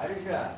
ஹரிஷா ஒரு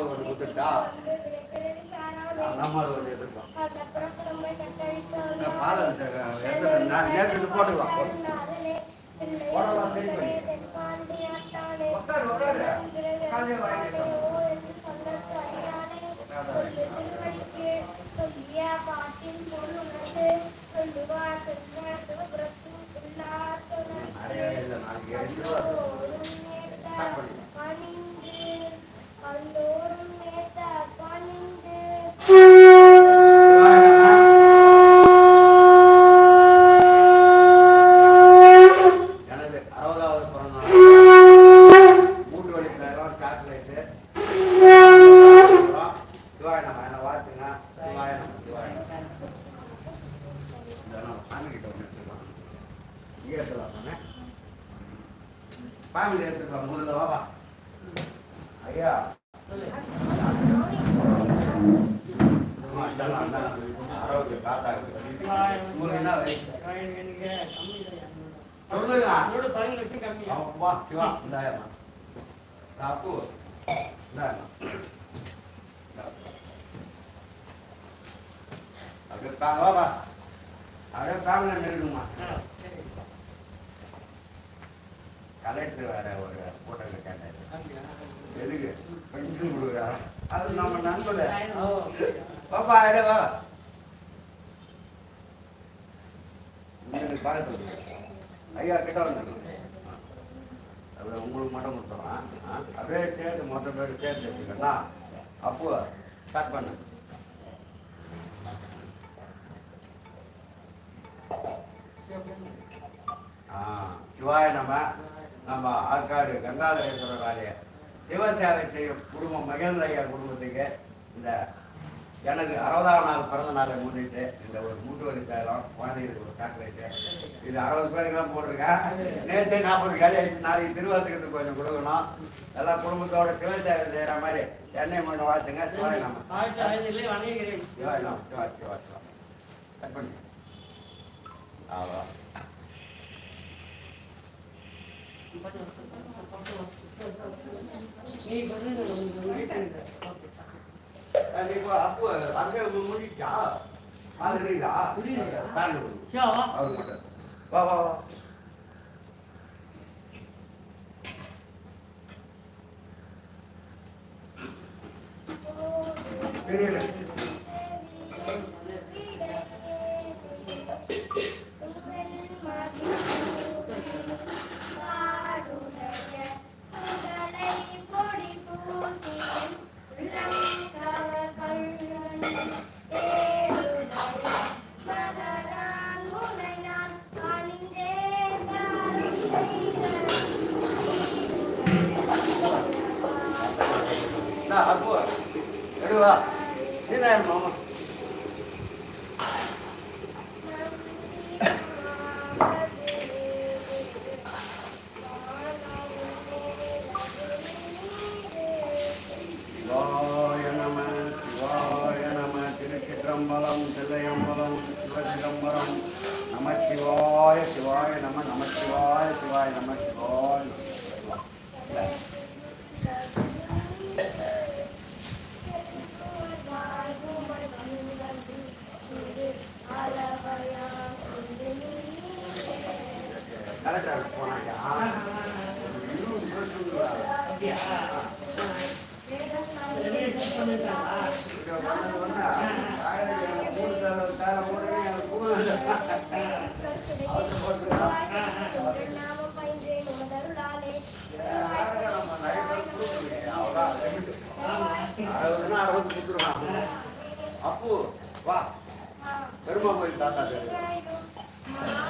அண்ணம்மா ஒன்று கொடுத்துட்டா அண்ணம்மா ஒன்று எதிர்க்கும் இந்த நேற்று போட்டுக்கலாம் போடலாம் சரி பண்ணி உட்காரு உட்காரு நிறைய இல்லை நாளைக்கு அந்தோறும் நேத்த பணிந்து எனது அறுபதாவது பிறந்த நாள் மூட்டு வலி பேரம் சாக்லேட்டு சிவாய நம்ம என்ன வாழ்த்துங்க சிவாய நம்ம சிவாய நம்ம இந்த நம்ம சாமி கிட்ட ஒன்று எடுத்துக்கலாம் இங்கே எடுத்துக்கலாம் தானே ஃபேமிலி எடுத்துக்கலாம் முதல்ல வாப்பா ஐயா அம்மா, இதெல்லாம் அண்ணா, ஆரோக்கிய தாத்தாக்கு உங்களுக்கு என்ன வயசு சொல்லுங்க அப்பா சிவா இந்தாயம்மா தாப்பு இந்தாயம்மா அப்படியே தா வாப்பா தாங்க நெருங்குமா கலெக்டர் வேற ஒரு போட்டோ கேட்டாரு எதுக்கு? பென்ஷன் கொடுக்குறா? அது நம்ம நண்பர் பாப்பா அடே வா. உங்களுக்கு பார்த்து ஐயா கிட்ட வந்து அப்படியே உங்களுக்கு மட்டும் கொடுத்துறோம் அப்படியே சேர்த்து மொத்த பேர் சேர்த்து வச்சுக்கண்ணா அப்போ ஸ்டார்ட் பண்ணு. சிவாய நம்ம நம்ம ஆற்காடு கங்காதரேஸ்வரர் ஆலய சிவசேவை செய்யும் குடும்பம் மகேந்திர ஐயா குடும்பத்துக்கு இந்த எனது அறுபதாம் நாள் பிறந்த நாளை முன்னிட்டு இந்த ஒரு மூட்டு வலி தைலம் குழந்தைகளுக்கு ஒரு சாக்லேட்டு. இது அறுபது பேருக்குலாம் போட்டிருக்கேன் நேற்று நாற்பது காலி ஆயிடுச்சு. நாளைக்கு திருவாசகத்துக்கு கொஞ்சம் கொடுக்கணும். எல்லாம் குடும்பத்தோட சிவசேவை செய்கிற மாதிரி எண்ணெய் மண்ணு வாழ்த்துங்க. சிவாய நம்ம சிவாய நம்ம சிவா சிவா சிவா கட் பண்ணி ஆவா வா வா வா தெரியல அப்பு வா. பெருமா கோயில் தாத்தா பேரு.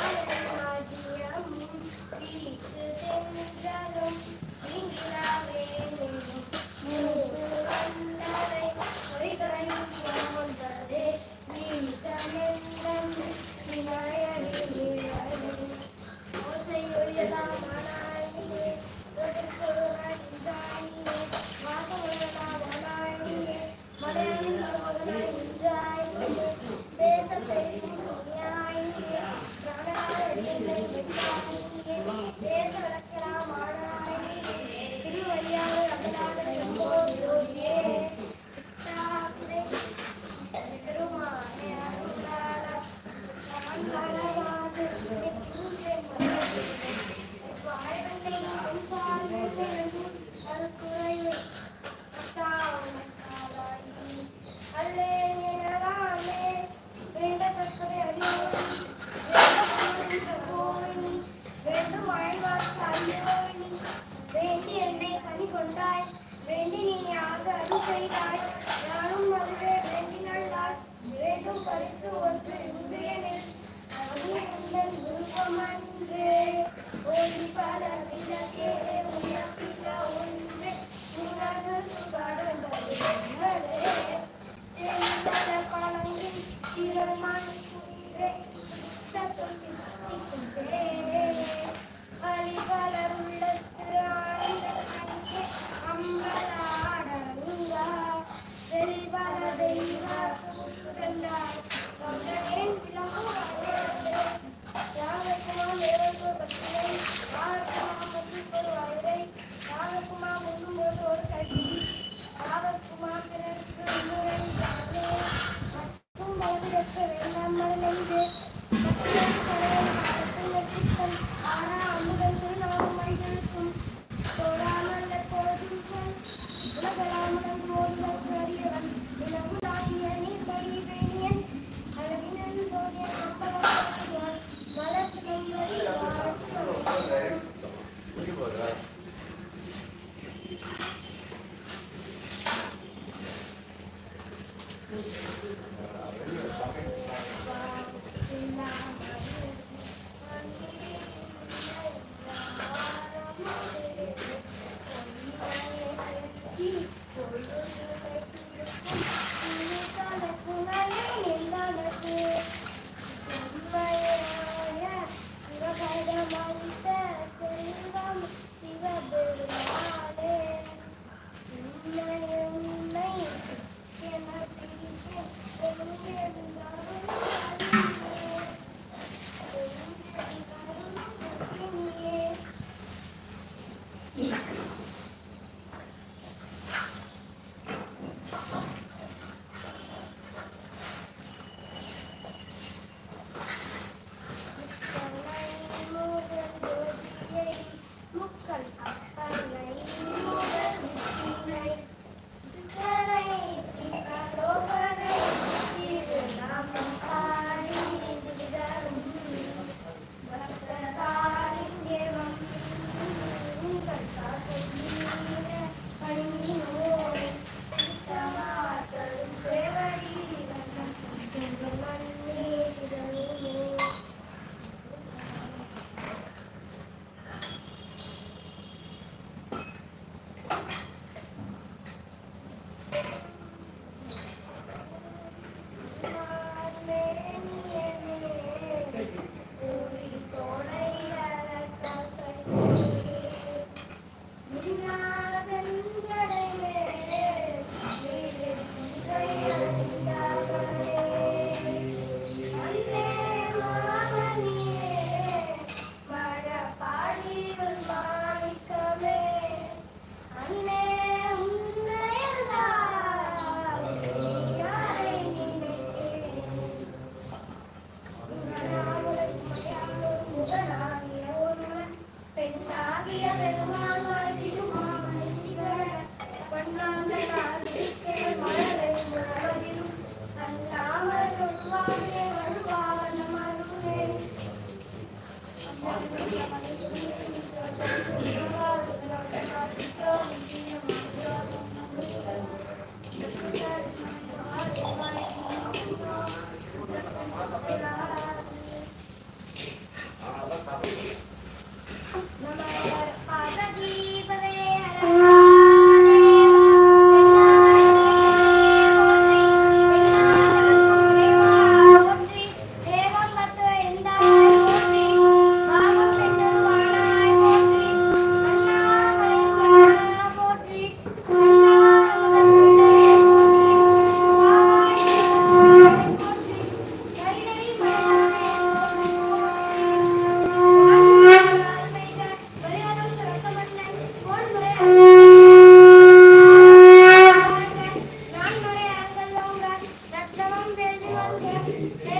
Eu quero ser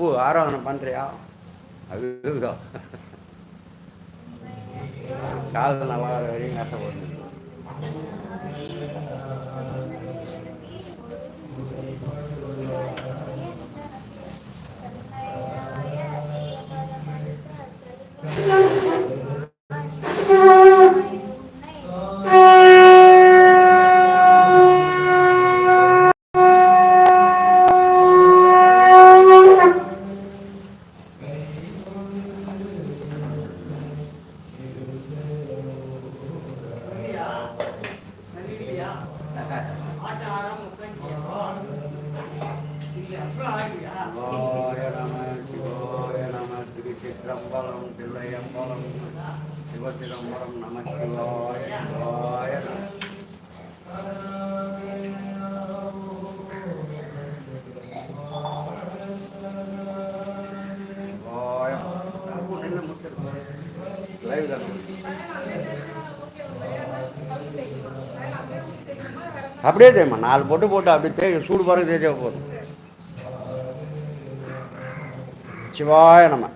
பூ ஆராதனை பண்ணுறியா அதுதோ காது நல்லா வரையும் கஷ்டப்படுது சிவாய நம சிவாய நம திருச்சிற்றம்பலம் தில்லையம்பலம் சிவசிதம்பரம் நம சிவாய சிவாய லைவ் தானே அப்படியே தேய்மா நாலு பொட்டு போட்டு அப்படியே தே சூடு பாருங்க தேய்ச்சா போதும். சிவாய நம்ம